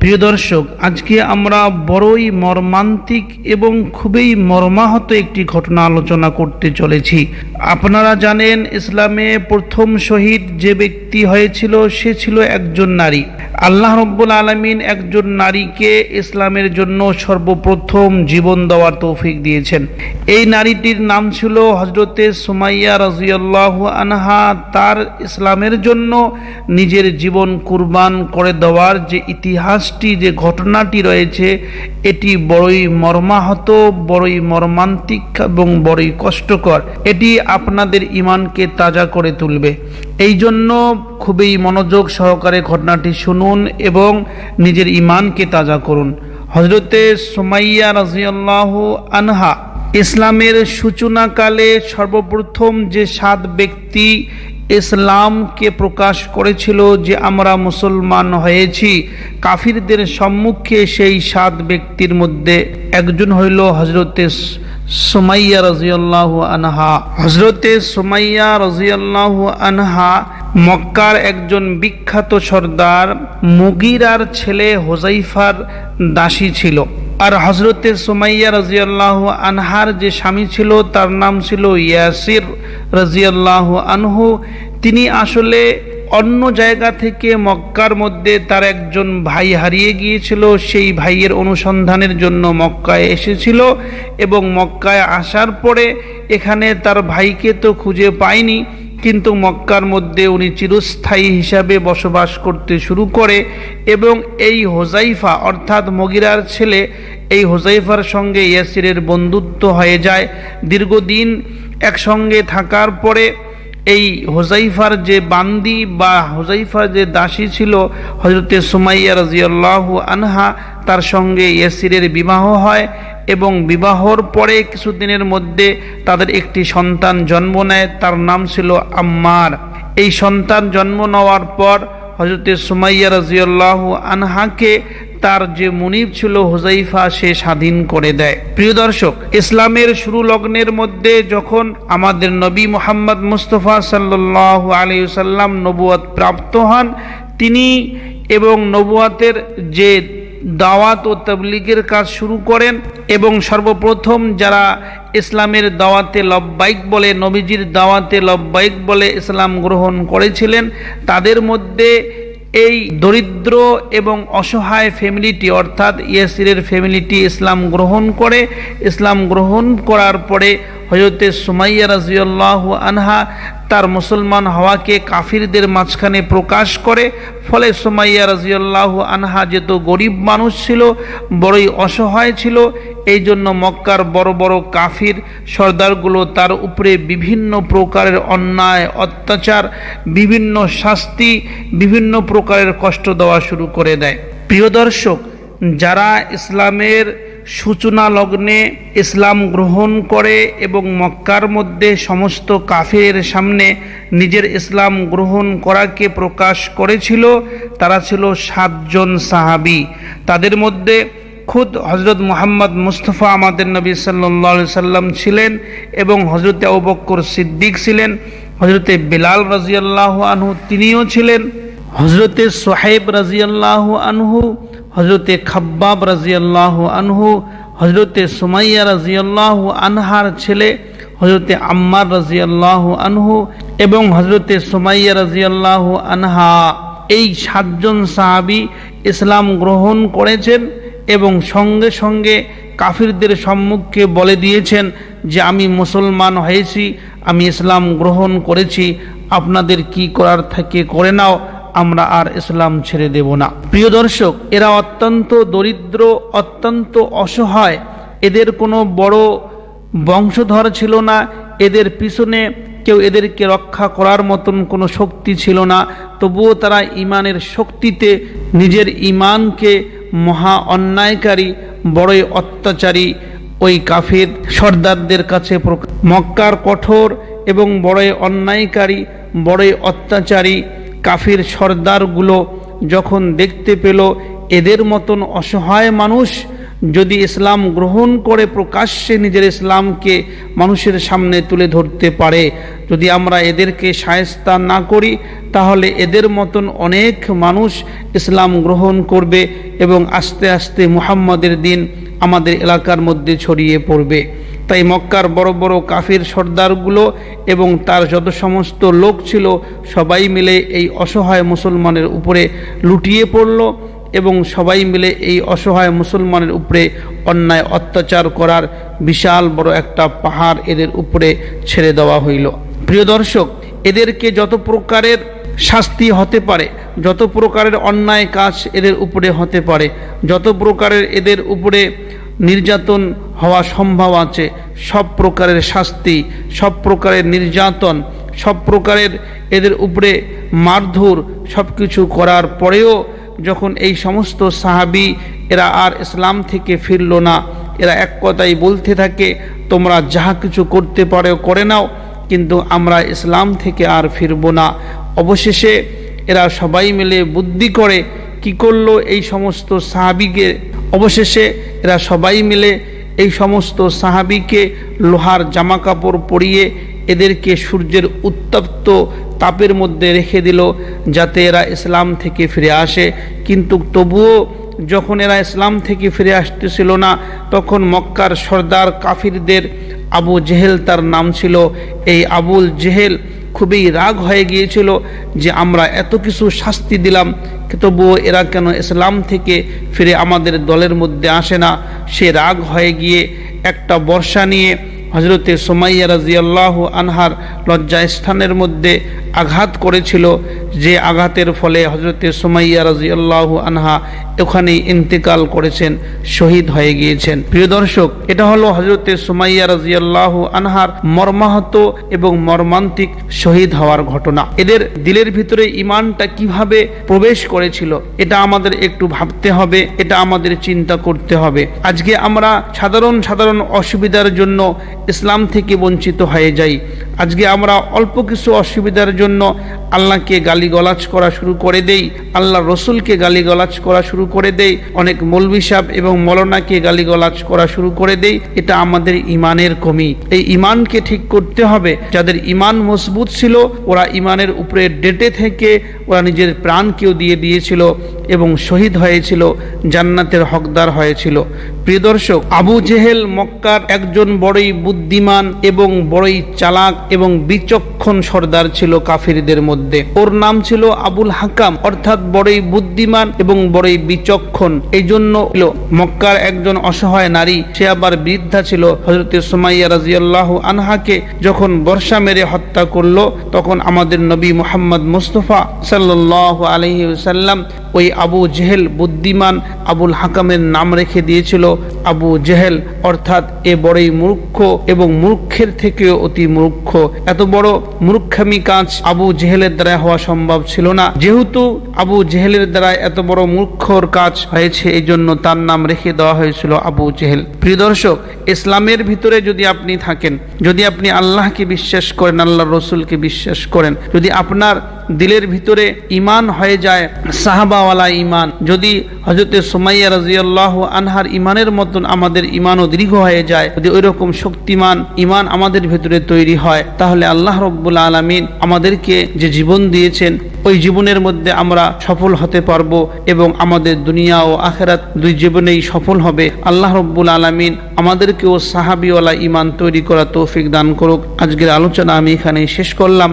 প্রিয় দর্শক, আজকে আমরা বড়ই মর্মান্তিক এবং খুবই মর্মাহত একটি ঘটনা আলোচনা করতে চলেছি। আপনারা জানেন, ইসলামে প্রথম শহীদ যে ব্যক্তি হয়েছিল, সে ছিল একজন নারী। আল্লাহ রব্বুল আলমিন একজন নারীকে ইসলামের জন্য সর্বপ্রথম জীবন দেওয়ার তৌফিক দিয়েছেন। এই নারীটির নাম ছিল হজরতে সুমাইয়া রাজিয়াল্লাহ আনহা। তার ইসলামের জন্য নিজের জীবন কুরবান করে দেওয়ার যে ইতিহাসটি, যে ঘটনাটি রয়েছে, এটি বড়ই মর্মাহত, বড়ই মর্মান্তিক এবং বড়ই কষ্টকর। এটি আপনাদের ইমানকে তাজা করে তুলবে। এই জন্য খুবই মনোযোগ সহকারে ঘটনাটি শুনুন এবং নিজের ইমানকে তাজা করুন। হজরতে সোমাইয়া রাজিয়াল্লাহ আনহা ইসলামের সূচনাকালে সর্বপ্রথম যে সাত ব্যক্তি ইসলামকে প্রকাশ করেছিল যে আমরা মুসলমান হয়েছি, কাফিরদের সম্মুখে সেই সাত ব্যক্তির মধ্যে একজন হইল হজরতে সুমাইয়া রাজিয়াল্লাহ আনহা। হজরতে সুমাইয়া রাজিয়াল্লাহ আনহা মক্কার একজন বিখ্যাত সর্দার মুগিরার ছেলে হোজাইফার দাসী ছিল। আর হজরতে সুমাইয়া রাজিয়াল্লাহ আনহার যে স্বামী ছিল, তার নাম ছিল ইয়াসির। রাজিয়াল্লাহ আনহু, তিনি আসলে অন্য জায়গা থেকে মক্কার মধ্যে তার একজন ভাই হারিয়ে গিয়েছিল, সেই ভাইয়ের অনুসন্ধানের জন্য মক্কায় এসেছিল এবং মক্কায় আসার পরে এখানে তার ভাইকে তো খুঁজে পায়নি, কিন্তু মক্কার মধ্যে উনি চিরস্থায়ী হিসাবে বসবাস করতে শুরু করে এবং এই হোজাইফা অর্থাৎ মগিরার ছেলে, এই হোজাইফার সঙ্গে ইয়াসিরের বন্ধুত্ব হয়ে যায়। দীর্ঘদিন একসঙ্গে থাকার পরে এই হোজাইফার যে বান্দি বা হোজাইফার যে দাসী ছিল হজরতে সুমাইয়া রাজিয়াল্লাহ আনহা, তার সঙ্গে ইয়াসিরের বিবাহ হয় এবং বিবাহর পরে কিছুদিনের মধ্যে তাদের একটি সন্তান জন্ম নেয়, তার নাম ছিল আম্মার। এই সন্তান জন্ম নেওয়ার পর হজরতে সুমাইয়া রাজিয়াল্লাহ আনহাকে তার যে মুনিব ছিল হুজাইফা সে স্বাধীন করে দেয়। প্রিয় দর্শক, ইসলামের শুরু লগ্নের মধ্যে যখন আমাদের নবী মোহাম্মদ মুস্তফা সাল্লাহ আলী সাল্লাম নবুয়াত প্রাপ্ত হন, তিনি এবং নবুয়াতের যে দাওয়াত ও তবলিগের কাজ শুরু করেন এবং সর্বপ্রথম যারা ইসলামের দাওয়াতে লব্বাইক বলে, নবীজির দাওয়াতে লব্বাইক বলে ইসলাম গ্রহণ করেছিলেন, তাদের মধ্যে এই দরিদ্র এবং অসহায় ফ্যামিলিটি, অর্থাৎ ইয়াসিরের ফ্যামিলিটি ইসলাম গ্রহণ করে, ইসলাম গ্রহণ করার পরে হজরতে সুমাইয়া রাজিউল্লাহ আনহা তার মুসলমান হওয়াকে কাফিরদের মাঝখানে প্রকাশ করে, ফলে সুমাইয়া রাজিউল্লাহ আনহা যেহেতু গরিব মানুষ ছিল, বড়ই অসহায় ছিল, এই জন্য মক্কার বড় বড় কাফির সর্দারগুলো তার উপরে বিভিন্ন প্রকারের অন্যায়, অত্যাচার, বিভিন্ন শাস্তি, বিভিন্ন প্রকারের কষ্ট দেওয়া শুরু করে দেয়। প্রিয় দর্শক, যারা ইসলামের সূচনা লগ্নে ইসলাম গ্রহণ করে এবং মক্কার মধ্যে সমস্ত কাফের সামনে নিজের ইসলাম গ্রহণ করাকে প্রকাশ করেছিল, তারা ছিল সাতজন সাহাবি। তাদের মধ্যে খুদ হজরত মোহাম্মদ মুস্তফা আমাদের নবী সাল্লা সাল্লাম ছিলেন এবং হজরতে অবক্কর সিদ্দিক ছিলেন হজরতে বিলাল রাজিয়াল্লাহ আনহু তিনিও ছিলেন হজরতে সোহেব রাজিয়াল্লাহ আনহু হজরতে খাব্বাব রাজিয়াল্লাহ আনহু হজরতে সুমাইয়া রাজিয়াল্লাহ আনহার ছেলে হজরতে আম্মার রাজিয়াল্লাহ আনহু এবং হজরতে সুমাইয়া রাজিয়াল্লাহ আনহা। এই সাতজন সাহাবি ইসলাম গ্রহণ করেছেন এবং সঙ্গে সঙ্গে কাফিরদের সম্মুখে বলে দিয়েছেন যে, আমি মুসলমান হয়েছি, আমি ইসলাম গ্রহণ করেছি, আপনাদের কি করার থেকে করে নাও। আমরা আর ইসলাম ছেড়ে দেব না। প্রিয় দর্শক, এরা অত্যন্ত দরিদ্র, অত্যন্ত অসহায়। এদের কোনো বড় বংশধর ছিল না। এদের পিছনে কেউ এদেরকে রক্ষা করার মতন কোনো শক্তি ছিল না। তবুও তারা ইমানের শক্তিতে নিজের ইমানকে মহা অন্যায়কারী, বড়ই অত্যাচারী ওই কাফির সর্দারদের কাছে মক্কার কঠোর এবং বড়ই অন্যায়কারী, বড়ই অত্যাচারী কাফির সর্দারগুলো যখন দেখতে পেল, এদের মতন অসহায় মানুষ যদি ইসলাম গ্রহণ করে প্রকাশ্যে নিজের ইসলামকে মানুষের সামনে তুলে ধরতে পারে, যদি আমরা এদেরকে সায়স্তা না করি, তাহলে এদের মতন অনেক মানুষ ইসলাম গ্রহণ করবে এবং আস্তে আস্তে মুহাম্মাদের দিন আমাদের এলাকার মধ্যে ছড়িয়ে পড়বে। তাই মক্কার বড় বড় কাফির সর্দারগুলো এবং তার যত সমস্ত লোক ছিল সবাই মিলে এই অসহায় মুসলমানের উপরে লুটিয়ে পড়ল এবং সবাই মিলে এই অসহায় মুসলমানের উপরে অন্যায় অত্যাচার করার বিশাল বড় একটা পাহাড় এদের উপরে ছেড়ে দেওয়া হইল। প্রিয় দর্শক, এদেরকে যত প্রকারের শাস্তি হতে পারে, যত প্রকারের অন্যায় কাজ এদের উপরে হতে পারে, যত প্রকারের এদের উপরে নির্যাতন হওয়া সম্ভব আছে। সব প্রকারের শাস্তি, সব প্রকারের নির্যাতন, সব প্রকারের এদের উপরে মারধর সব কিছু করার পরেও যখন এই সমস্ত সাহাবি এরা আর ইসলাম থেকে ফিরল না, এরা এক কথাই বলতে থাকে, তোমরা যাহা কিছু করতে পারো, করে নাও, কিন্তু আমরা ইসলাম থেকে আর ফিরব না। অবশেষে এরা সবাই মিলে বুদ্ধি করে কি করল এই সমস্ত সাহাবিকে অবশেষে এরা সবাই মিলে এই সমস্ত সাহাবিকে লোহার জামা কাপড় পরিয়ে এদেরকে সূর্যের উত্তপ্ত তাপের মধ্যে রেখে দিল যাতে এরা ইসলাম থেকে ফিরে আসে। কিন্তু তবুও যখন এরা ইসলাম থেকে ফিরে আসতেছিল না, তখন মক্কার সর্দার কাফিরদের আবু জেহেল তার নাম ছিল। এই আবুল জেহেল খুবই রাগ হয়ে গিয়েছিল যে আমরা এত কিছু শাস্তি দিলাম, তবুও এরা কেন ইসলাম থেকে ফিরে আমাদের দলের মধ্যে আসে না? সে রাগ হয়ে গিয়ে একটা বর্ষা নিয়ে হজরতে সোমাইয়া রাজিয়াল্লাহ আনহার লজ্জা স্থানের মধ্যে আঘাত করেছিল, যে আঘাতের ফলে হজরতে সোমাইয়া রাজিয়াল্লাহ আনহা ওখানেই ইন্তেকাল করেছেন, শহীদ হয়ে গিয়েছেন। প্রিয় দর্শক, এটা হলো হজরতে সোমাইয়া রাজিয়াল্লাহ আনহার মর্মাহত এবং মর্মান্তিক শহীদ হওয়ার ঘটনা। এদের দিলের ভিতরে ইমানটা কীভাবে প্রবেশ করেছিল, এটা আমাদের একটু ভাবতে হবে, এটা আমাদের চিন্তা করতে হবে। আজকে আমরা সাধারণ সাধারণ অসুবিধার জন্য ইসলাম থেকে বঞ্চিত হয়ে যাই। আজকে আমরা অল্প কিছু অসুবিধার জন্য আল্লাহকে গালিগলাজ করা শুরু করে দেই, আল্লাহ রসুলকে গালিগলাজ করা শুরু করে দেই, অনেক মৌলবি সাহ এবং মলনাকে গালিগলাজ করা শুরু করে দেই, এটা আমাদের ইমানের কমি। এই ইমানকে ঠিক করতে হবে, যাদের ইমান মজবুত ছিল, ওরা ইমানের উপরে ডেটে থেকে ওরা নিজের প্রাণকেও দিয়ে দিয়েছিল এবং শহীদ হয়েছিল, জান্নাতের হকদার হয়েছিল। প্রিয় দর্শক আবু জেহেল মক্কার একজন বড়ই বুদ্ধিমান এবং বড়ই চালাক এবং বিচক্ষণ সর্দার ছিল কাফিরদের মধ্যে। ওর নাম ছিল আবুল হাকাম, অর্থাৎ বড়ই বুদ্ধিমান এবং বড়ই বিচক্ষণ। এই জন্য মক্কার একজন অসহায় নারী, সে আবার বৃদ্ধা ছিল। হজরতে সোমাইয়া রাজিয়াল্লাহ আনহাকে যখন বর্ষা মেরে হত্যা করল, তখন আমাদের নবী মোহাম্মদ মুস্তফা সাল্লাহ আলহি সাল্লাম ওই আবু জেহেল বুদ্ধিমান আবুল হাকামের নাম রেখে দিয়েছিল আবু জেহেল, অর্থাৎ এ বড়ই মূর্খ এবং মূর্খের থেকেও অতি মূর্খ। এত বড় মূর্খামি কাজ আবু জেহেলের দ্বারা হওয়া সম্ভব ছিল না। যেহেতু আবু জেহেলের দ্বারা এত বড় মূর্খর কাজ হয়েছে এই জন্য তার নাম রেখে দেওয়া হয়েছিল আবু জেহেল। প্রিয় দর্শক, ইসলামের ভিতরে যদি আপনি থাকেন, যদি আপনি আল্লাহকে বিশ্বাস করেন আল্লাহ রসুলকে বিশ্বাস করেন, যদি আপনার দিলের ভিতরে ইমান হয়ে যায় সাহাবাওয়ালা ইমান যদি হজরতে সোমাইয়া রাজিয়াল্লাহ আনহার ইমানের মতন আমাদের ইমানও দীর্ঘ হয়ে যায়, যদি ওই রকম শক্তিমান ইমান আমাদের ভিতরে তৈরি হয়, তাহলে আল্লাহ রব্বুল আলমিন আমাদেরকে যে জীবন দিয়েছেন, ওই জীবনের মধ্যে আমরা সফল হতে পারব এবং আমাদের দুনিয়া ও আখেরাত দুই জীবনেই সফল হবে। আল্লাহ রব্বুল আলমিন আমাদেরকেও সাহাবিওয়ালা ইমান তৈরি করা তৌফিক দান করুক। আজকের আলোচনা আমি এখানেই শেষ করলাম।